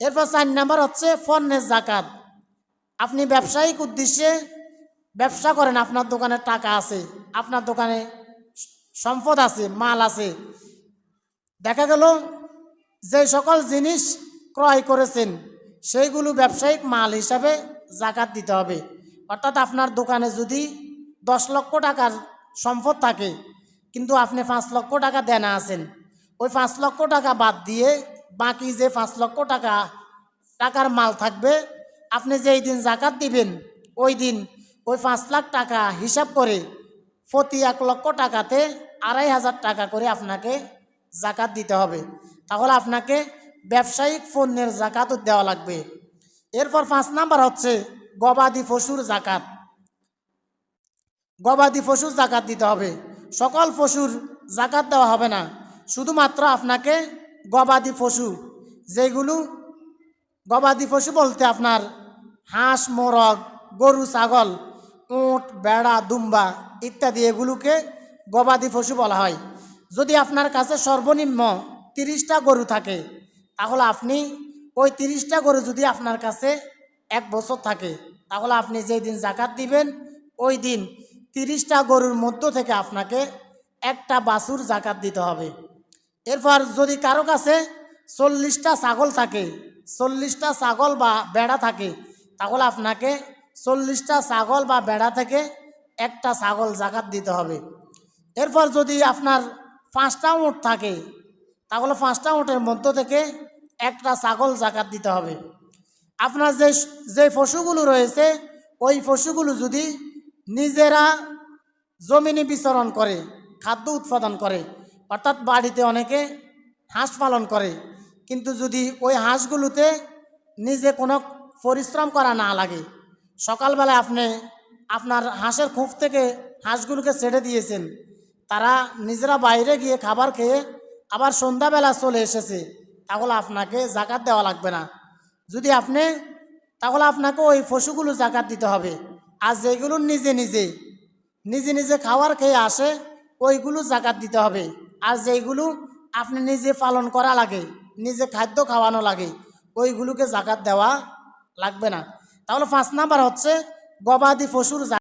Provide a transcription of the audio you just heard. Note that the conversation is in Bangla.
এরপর চার নাম্বার হচ্ছে পণ্যের জাকাত। আপনি ব্যবসায়িক উদ্দেশ্যে ব্যবসা করেন, আপনার দোকানে টাকা আছে, আপনার দোকানে সম্পদ আছে, মাল আছে। দেখা গেল যে সকল জিনিস ক্রয় করেছেন, সেইগুলো ব্যবসায়িক মাল হিসাবে জাকাত দিতে হবে। অর্থাৎ আপনার দোকানে যদি দশ লক্ষ টাকার সম্পদ থাকে, কিন্তু আপনি পাঁচ লক্ষ টাকা দেনা আছেন, ওই পাঁচ লক্ষ টাকা বাদ দিয়ে বাকি যে পাঁচ লক্ষ টাকা, টাকার মাল থাকবে, আপনি যেই দিন জাকাত দিবেন, ওই দিন ওই পাঁচ লাখ টাকা হিসাব করে প্রতি এক লক্ষ টাকাতে আড়াই হাজার টাকা করে আপনাকে জাকাত দিতে হবে। তাহলে আপনাকে ব্যবসায়িক পণ্যের জাকাতও দেওয়া লাগবে। এরপর পাঁচ নাম্বার হচ্ছে গবাদি পশুর জাকাত। গবাদি পশুর জাকাত দিতে হবে। সকল পশুর জাকাত দেওয়া হবে না। শুধুমাত্র আপনাকে গবাদি পশু, যেগুলো গবাদি পশু বলতে আপনার হাঁস, মোরগ, গরু, ছাগল, উঁট, বেড়া, দুম্বা ইত্যাদি এগুলোকে গবাদি পশু বলা হয়। যদি আপনার কাছে সর্বনিম্ন তিরিশটা গরু থাকে, তাহলে আপনি ওই তিরিশটা গরু যদি আপনার কাছে এক বছর থাকে, তাহলে আপনি যেই দিন জাকাত দিবেন, ওই দিন তিরিশটা গরুর মধ্য থেকে আপনাকে একটা বাছুর জাকাত দিতে হবে। এরপর যদি কারও কাছে চল্লিশটা ছাগল থাকে, চল্লিশটা ছাগল বা বেড়া থাকে, তাহলে আপনাকে চল্লিশটা ছাগল বা বেড়া থেকে একটা ছাগল জাকাত দিতে হবে। এরপর যদি আপনার পাঁচটা উঁট থাকে, তাহলে পাঁচটা উঁটের মধ্য থেকে একটা ছাগল জাকাত দিতে হবে। আপনার যে যে পশুগুলো রয়েছে, ওই পশুগুলো যদি নিজেরা জমিনে বিচরণ করে, খাদ্য উৎপাদন করে অর্থাৎ বাড়িতে অনেকে হাঁস পালন করে। কিন্তু যদি ওই হাঁসগুলোতে নিজে কোনো পরিশ্রম করা না লাগে সকালবেলায় আপনি আপনার হাঁসের খুঁফ থেকে হাঁসগুলোকে ছেড়ে দিয়েছেন, তারা নিজেরা বাইরে গিয়ে খাবার খেয়ে আবার সন্ধ্যাবেলা চলে এসেছে, তাহলে আপনাকে জাকাত দেওয়া লাগবে না। যদি আপনি, তাহলে আপনাকে ওই পশুগুলো জাকাত দিতে হবে। আর যেগুলো নিজে নিজে নিজে নিজে খাবার খেয়ে আসে, ওইগুলো জাকাত দিতে হবে। আর যেইগুলো আপনি নিজে পালন করা লাগে, নিজে খাদ্য খাওয়ানো লাগে, ওইগুলোকে জাকাত দেওয়া লাগবে না। তাহলে পাঁচ নাম্বার হচ্ছে গবাদি পশুর